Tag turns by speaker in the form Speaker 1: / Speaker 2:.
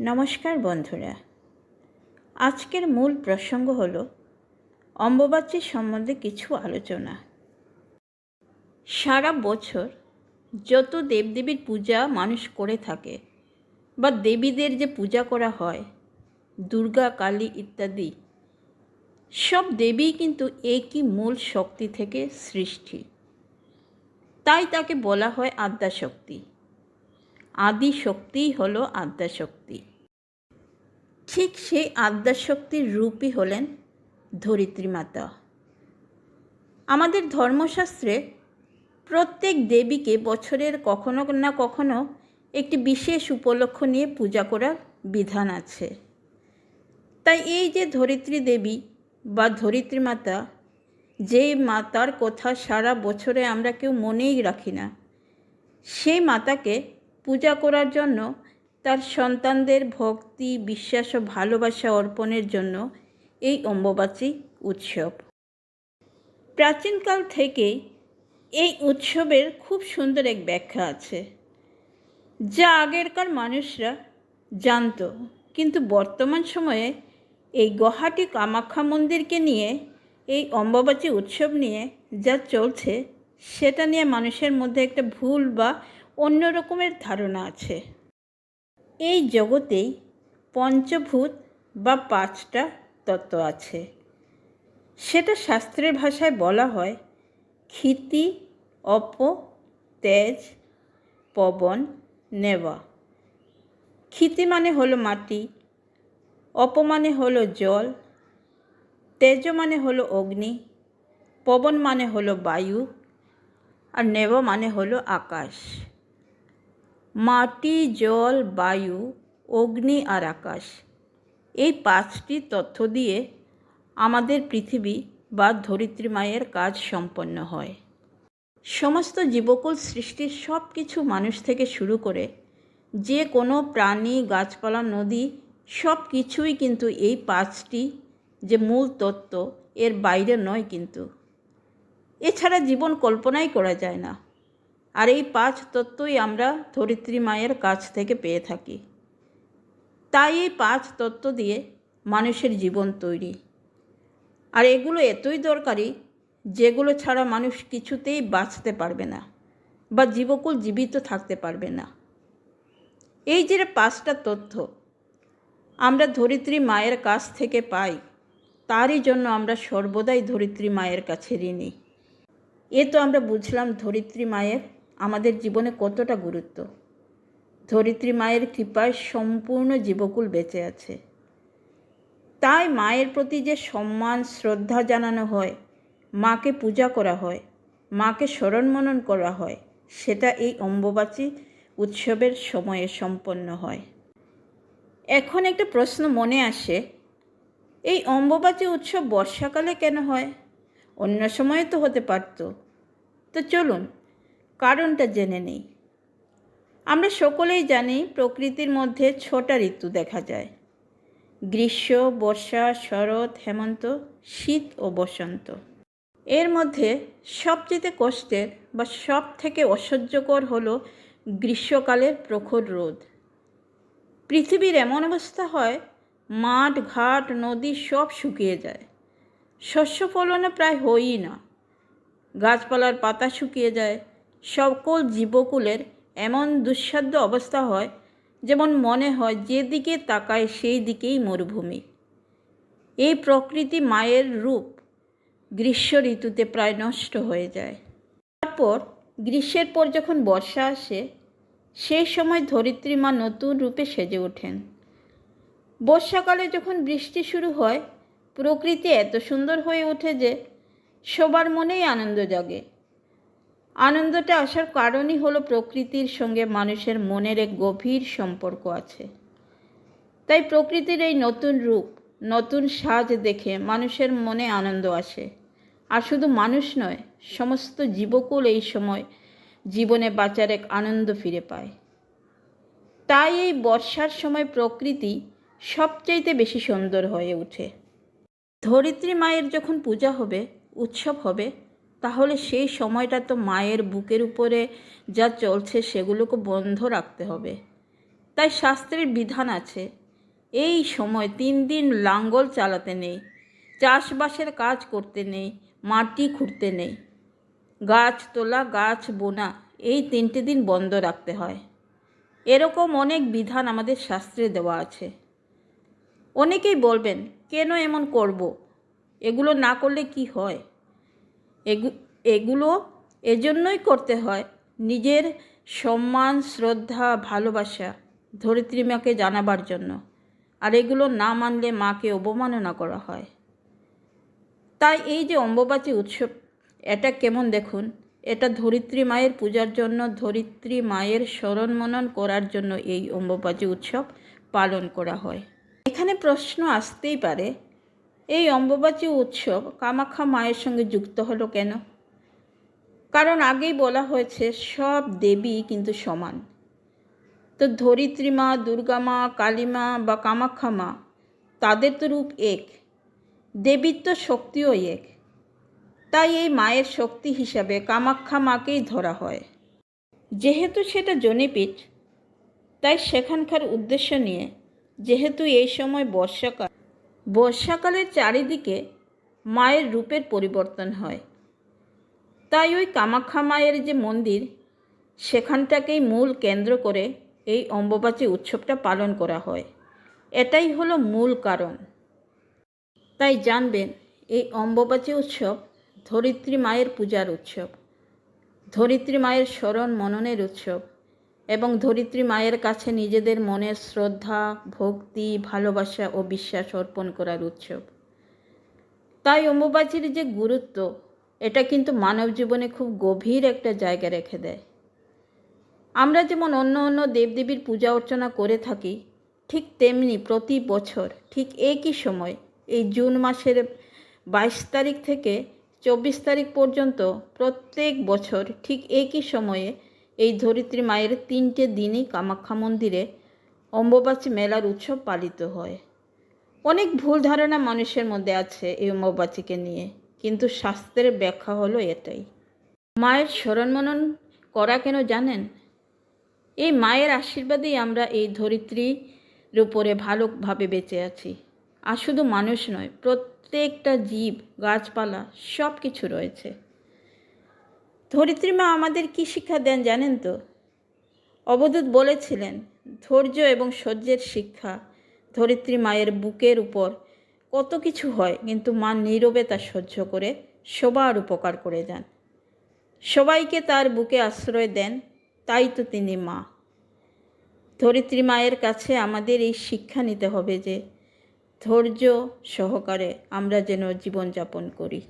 Speaker 1: নমস্কার বন্ধুরা। আজকের মূল প্রসঙ্গ হল অম্বুবাচী সম্বন্ধে কিছু আলোচনা। সারা বছর যত দেবদেবীর পূজা মানুষ করে থাকে বা দেবীদের যে পূজা করা হয়, দুর্গা, কালী ইত্যাদি, সব দেবী কিন্তু একই মূল শক্তি থেকে সৃষ্টি। তাই তাকে বলা হয় আদ্যাশক্তি। আদি শক্তিই হলো আদ্যাশক্তি। ঠিক সেই আদ্যাশক্তির রূপই হলেন ধরিত্রী মাতা আমাদের ধর্মশাস্ত্রে প্রত্যেক দেবীকে বছরের কখনো না কখনো একটি বিশেষ উপলক্ষ নিয়ে পূজা করার বিধান আছে। তাই এই যে ধরিত্রী দেবী বা ধরিত্রী মাতা যে মাতার কথা সারা বছরে আমরা কেউ মনেই রাখি না, সেই মাতাকে পূজা করার জন্য তার সন্তানদের ভক্তি, বিশ্বাস ও ভালোবাসা অর্পণের জন্য এই অম্বুবাচী উৎসব। প্রাচীনকাল থেকেই এই উৎসবের খুব সুন্দর এক ব্যাখ্যা আছে, যা আগেরকার মানুষরা জানতো, কিন্তু বর্তমান সময়ে এই গুয়াহাটি কামাখ্যা মন্দিরকে নিয়ে, এই অম্বাবাচী উৎসব নিয়ে যা চলছে, সেটা নিয়ে মানুষের মধ্যে একটা ভুল বা অন্য রকমের ধারণা আছে। এই জগতেই পঞ্চভূত বা পাঁচটা তত্ত্ব আছে। সেটা শাস্ত্রের ভাষায় বলা হয় ক্ষিতি, অপ, তেজ, পবন, নেওয়া। ক্ষিতি মানে হলো মাটি অপমানে হলো জল, তেজ মানে হলো অগ্নি, পবন মানে হলো বায়ু, আর নেব মানে হলো আকাশ। মাটি, জল, বায়ু, অগ্নি আর আকাশ। এই পাঁচটি তথ্য দিয়ে আমাদের পৃথিবী বা ধরিত্রী মায়ের কাজ সম্পন্ন হয়। সমস্ত জীবকুল সৃষ্টির সব কিছু মানুষ থেকে শুরু করে যে কোনো প্রাণী, গাছপালা, নদী সব কিছুই কিন্তু এই পাঁচটি যে মূল তত্ত্ব এর বাইরে নয় কিন্তু। এছাড়া জীবন কল্পনাই করা যায় না। আর এই পাঁচ তত্ত্বই আমরা ধরিত্রী মায়ের কাছ থেকে পেয়ে থাকি। তাই এই পাঁচ তত্ত্ব দিয়ে মানুষের জীবন তৈরি। আর এগুলো এতই দরকারি, যেগুলো ছাড়া মানুষ কিছুতেই বাঁচতে পারবে না বা জীবকুল জীবিত থাকতে পারবে না। এই যে পাঁচটা তথ্য আমরা ধরিত্রী মায়ের কাছ থেকে পাই, তারই জন্য আমরা সর্বদাই ধরিত্রী মায়ের কাছে ঋণী। এ তো আমরা বুঝলাম ধরিত্রী মায়ের আমাদের জীবনে কতটা গুরুত্ব? ধরিত্রী মায়ের কৃপায় সম্পূর্ণ জীবকুল বেঁচে আছে। তাই মায়ের প্রতি যে সম্মান, শ্রদ্ধা জানানো হয়, মাকে পূজা করা হয়, মাকে স্মরণ মনন করা হয়, সেটা এই অম্বুবাচী উৎসবের সময়ে সম্পন্ন হয়। এখন একটা প্রশ্ন মনে আসে, এই অম্বুবাচী উৎসব বর্ষাকালে কেন হয়? অন্য সময়ে তো হতে পারত। তো চলুন কারণটা জেনে নেই। আমরা সকলেই জানি প্রকৃতির মধ্যে ছটা ঋতু দেখা যায়। গ্রীষ্ম, বর্ষা, শরৎ, হেমন্ত, শীত ও বসন্ত। এর মধ্যে সবচেয়ে কষ্টের বা সব থেকে অসহ্যকর হলো গ্রীষ্মকালের প্রখর রোদ। পৃথিবীর এমন অবস্থা হয়, মাঠ, ঘাট, নদী সব শুকিয়ে যায়। শস্য ফলনে প্রায় হয়ই না। গাছপালার পাতা শুকিয়ে যায় সকল জীবকুলের এমন দুঃসাধ্য অবস্থা হয়, যেমন মনে হয় যেদিকে তাকায় সেই দিকেই মরুভূমি। এই প্রকৃতি মায়ের রূপ গ্রীষ্ম ঋতুতে প্রায় নষ্ট হয়ে যায়। তারপর গ্রীষ্মের পর যখন বর্ষা আসে, সেই সময় ধরিত্রী মা নতুন রূপে সেজে ওঠেন। বর্ষাকালে যখন বৃষ্টি শুরু হয়, প্রকৃতি এত সুন্দর হয়ে ওঠে যে সবার মনেই আনন্দ জাগে। আনন্দটা আসার কারণই হলো প্রকৃতির সঙ্গে মানুষের মনের এক গভীর সম্পর্ক আছে। তাই প্রকৃতির এই নতুন রূপ, নতুন সাজ দেখে মানুষের মনে আনন্দ আসে। আর শুধু মানুষ নয়, সমস্ত জীবকুল এই সময় জীবনে বাঁচার এক আনন্দ ফিরে পায়। তাই এই বর্ষার সময় প্রকৃতি সবচাইতে বেশি সুন্দর হয়ে ওঠে। ধরিত্রী মায়ের যখন পূজা হবে, উৎসব হবে তাহলে সেই সময়টা তো মায়ের বুকের উপরে যা চলছে সেগুলোকে বন্ধ রাখতে হবে। তাই শাস্ত্রের বিধান আছে, এই সময় তিন দিন লাঙ্গল চালাতে নেই, চাষবাসের কাজ করতে নেই, মাটি খুঁড়তে নেই, গাছ তোলা, গাছ বোনা, এই তিনটে দিন বন্ধ রাখতে হয়। এরকম অনেক বিধান আমাদের শাস্ত্রে দেওয়া আছে। অনেকেই বলবেন, কেন এমন করব? এগুলো না করলে কি হয়? এগুলো এজন্যই করতে হয়। নিজের সম্মান, শ্রদ্ধা, ভালোবাসা ধরিত্রী মাকে জানাবার জন্য। আর এগুলো না মানলে মাকে অবমাননা করা হয়। তাই এই যে অম্বুবাচী উৎসব, এটা কেমন দেখুন? এটা ধরিত্রী মায়ের পূজার জন্য, ধরিত্রী মায়ের স্মরণ মনন করার জন্য এই অম্বুবাচী উৎসব পালন করা হয়। এখানে প্রশ্ন আসতেই পারে এই অম্বুবাচী উৎসব কামাখ্যা মায়ের সঙ্গে যুক্ত হলো কেন? কারণ আগেই বলা হয়েছে, সব দেবী কিন্তু সমান। তো ধরিত্রী মা, দুর্গা মা, কালী মা বা কামাখ্যা মা, তাদের তো রূপ এক দেবীর তো শক্তিও এক। তাই এই মায়ের শক্তি হিসাবে কামাখ্যা মাকেই ধরা হয়। যেহেতু সেটা জনিপীঠ, তাই সেখানকার উদ্দেশ্য নিয়ে, যেহেতু এই সময় বর্ষাকাল বর্ষাকালের চারিদিকে মায়ের রূপের পরিবর্তন হয়। তাই ওই কামাখ্যা মায়ের যে মন্দির, সেখানটাকেই মূল কেন্দ্র করে এই অম্বুবাচী উৎসবটা পালন করা হয়। এটাই হলো মূল কারণ। তাই জানবেন, এই অম্বুবাচী উৎসব ধরিত্রী মায়ের পূজার উৎসব, ধরিত্রী মায়ের স্মরণ মননের উৎসব এবং ধরিত্রী মায়ের কাছে নিজেদের মনের শ্রদ্ধা, ভক্তি, ভালোবাসা ও বিশ্বাস অর্পণ করার উৎসব। তাই অম্বুবাচীর যে গুরুত্ব, এটা কিন্তু মানব জীবনে খুব গভীর একটা জায়গা রেখে দেয়। আমরা যেমন অন্য অন্য দেবদেবীর পূজা অর্চনা করে থাকি, ঠিক তেমনি প্রতি বছর, ঠিক একই সময়, এই জুন মাসের বাইশ তারিখ থেকে চব্বিশ তারিখ পর্যন্ত প্রত্যেক বছর ঠিক একই সময়ে এই ধরিত্রী মায়ের তিনটে দিনই কামাখ্যা মন্দিরে অম্বুবাচী মেলার উৎসব পালিত হয়। অনেক ভুল ধারণা মানুষের মধ্যে আছে এই অম্বুবাচীকে নিয়ে, কিন্তু শাস্ত্রের ব্যাখ্যা হলো এটাই। মায়ের স্মরণ মনন করা কেন জানেন? এই মায়ের আশীর্বাদেই আমরা এই ধরিত্রীর উপরে ভালোভাবে বেঁচে আছি। আর শুধু মানুষ নয়, প্রত্যেকটা জীব, গাছপালা সব কিছু রয়েছে। ধরিত্রী মা আমাদের কী শিক্ষা দেন জানেন তো? অবধূত বলেছিলেন, ধৈর্য এবং সহ্যের শিক্ষা ধরিত্রী মায়ের বুকের উপর কত কিছু হয়, কিন্তু মা নীরবে তা সহ্য করে সবার উপকার করে যান। সবাইকে তার বুকে আশ্রয় দেন, তাই তো তিনি মা। ধরিত্রী মায়ের কাছে আমাদের এই শিক্ষা নিতে হবে যে, ধৈর্য সহকারে আমরা যেন জীবনযাপন করি।